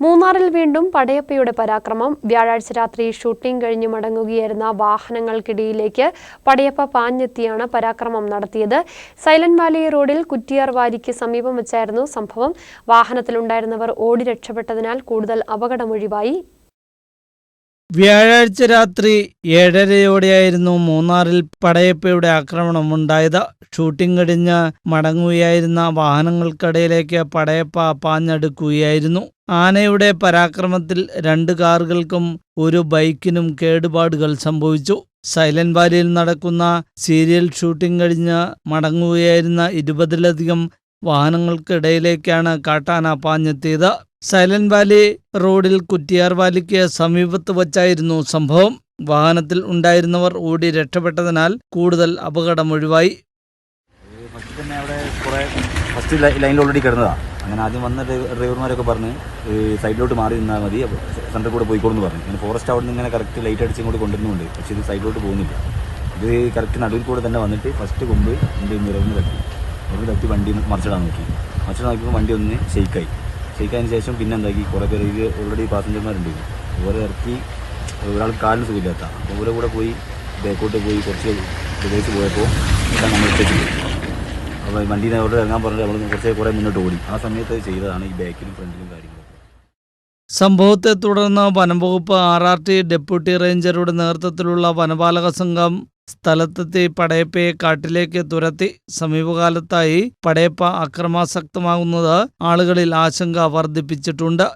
മൂന്നാറിൽ വീണ്ടും പടയപ്പയുടെ പരാക്രമം. വ്യാഴാഴ്ച രാത്രി ഷൂട്ടിംഗ് കഴിഞ്ഞ് മടങ്ങുകയായിരുന്ന വാഹനങ്ങൾക്കിടയിലേക്ക് പടയപ്പ പാഞ്ഞെത്തിയാണ് പരാക്രമം നടത്തിയത്. സൈലന്റ് വാലി റോഡിൽ കുറ്റിയാർ വാലിക്ക് സമീപം വെച്ചായിരുന്നു സംഭവം. വാഹനത്തിലുണ്ടായിരുന്നവർ ഓടി രക്ഷപ്പെട്ടതിനാൽ കൂടുതൽ അപകടമൊഴിവായി. വ്യാഴാഴ്ച രാത്രി ഏഴരയോടെയായിരുന്നു മൂന്നാറിൽ പടയപ്പയുടെ ആക്രമണമുണ്ടായത് ഷൂട്ടിംഗ് കഴിഞ്ഞ് മടങ്ങുകയായിരുന്ന വാഹനങ്ങൾക്കിടയിലേക്ക് പടയപ്പ പാഞ്ഞടുക്കുകയായിരുന്നു. ആനയുടെ പരാക്രമത്തിൽ രണ്ട് കാറുകൾക്കും ഒരു ബൈക്കിനും കേടുപാടുകൾ സംഭവിച്ചു. സൈലന്റ് വാലിയിൽ നടക്കുന്ന സീരിയൽ ഷൂട്ടിംഗ് കഴിഞ്ഞ് മടങ്ങുകയായിരുന്ന ഇരുപതിലധികം വാഹനങ്ങൾക്കിടയിലേക്കാണ് കാട്ടാന പാഞ്ഞെത്തിയത്. സൈലന്റ് വാലി റോഡിൽ കുറ്റിയാർ വാലിക്ക് സമീപത്ത് വച്ചായിരുന്നു സംഭവം. വാഹനത്തിൽ ഉണ്ടായിരുന്നവർ ഓടി രക്ഷപ്പെട്ടതിനാൽ കൂടുതൽ അപകടം ഒഴിവായി. ഫസ്റ്റ് ലൈനിൽ ഓൾറെഡി കിടന്നതാണ് അങ്ങനെ ആദ്യം വന്ന ഡ്രൈവ- ഡ്രൈവർമാരൊക്കെ പറഞ്ഞ് സൈഡിലോട്ട് മാറി നിന്നാൽ മതി സെന്ററിൽ കൂടെ പോയിക്കോളെന്ന് പറഞ്ഞു. ഇങ്ങനെ ഫോറസ്റ്റ് അവിടെ നിന്ന് ഇങ്ങനെ കറക്റ്റ് ലൈറ്റ് അടിച്ച് ഇങ്ങോട്ട് കൊണ്ടുവരുന്നുണ്ട്. പക്ഷേ ഇത് സൈഡിലോട്ട് പോകുന്നില്ല. ഇത് കറക്റ്റ് നടുവിൽ കൂടെ തന്നെ വന്നിട്ട് ഫസ്റ്റ് കൊമ്പ് എന്റെ നിറവിന് തട്ടി. നിറവ് തട്ടി വണ്ടി മറിച്ചിടാൻ നോക്കി. മറിച്ചിടാൻ നോക്കിയപ്പോൾ വണ്ടി ഒന്ന് ഷെയ്ക്കായി ഷെയ്ക്കായതിന് ശേഷം പിന്നെ എന്താക്കി? കുറേ പേര് ഇത് ഓൾറെഡി പാസഞ്ചർമാരുണ്ട് ഓരോ ഇറക്കി ഒരാൾ കാലിന് സുഖമില്ലാത്ത. അപ്പോൾ ഓരോ കൂടെ പോയി ബേക്കോട്ട് പോയി കുറച്ച് പ്രദേശത്ത് പോയപ്പോൾ നമ്മൾ അപ്പോൾ വണ്ടീനെ അവിടെ ഇറങ്ങാൻ പറഞ്ഞിട്ട് നമ്മൾ കുറച്ച് കുറേ മുന്നോട്ട് ഓടി. ആ സമയത്ത് ചെയ്തതാണ് ഈ ബാക്കിലും ഫ്രണ്ടിലും കാര്യങ്ങളൊക്കെ. സംഭവത്തെ തുടർന്ന് വനംവകുപ്പ് ആർ ആർ ടി ഡെപ്യൂട്ടി റേഞ്ചറുടെ നേതൃത്വത്തിലുള്ള വനപാലക സംഘം സ്ഥലത്തെത്തി പടയപ്പയെ കാട്ടിലേക്ക് തുരത്തി. സമീപകാലത്തായി പടയപ്പ അക്രമാസക്തമാകുന്നത് ആളുകളിൽ ആശങ്ക വർദ്ധിപ്പിച്ചിട്ടുണ്ട്.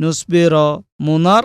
News bureau Munnar.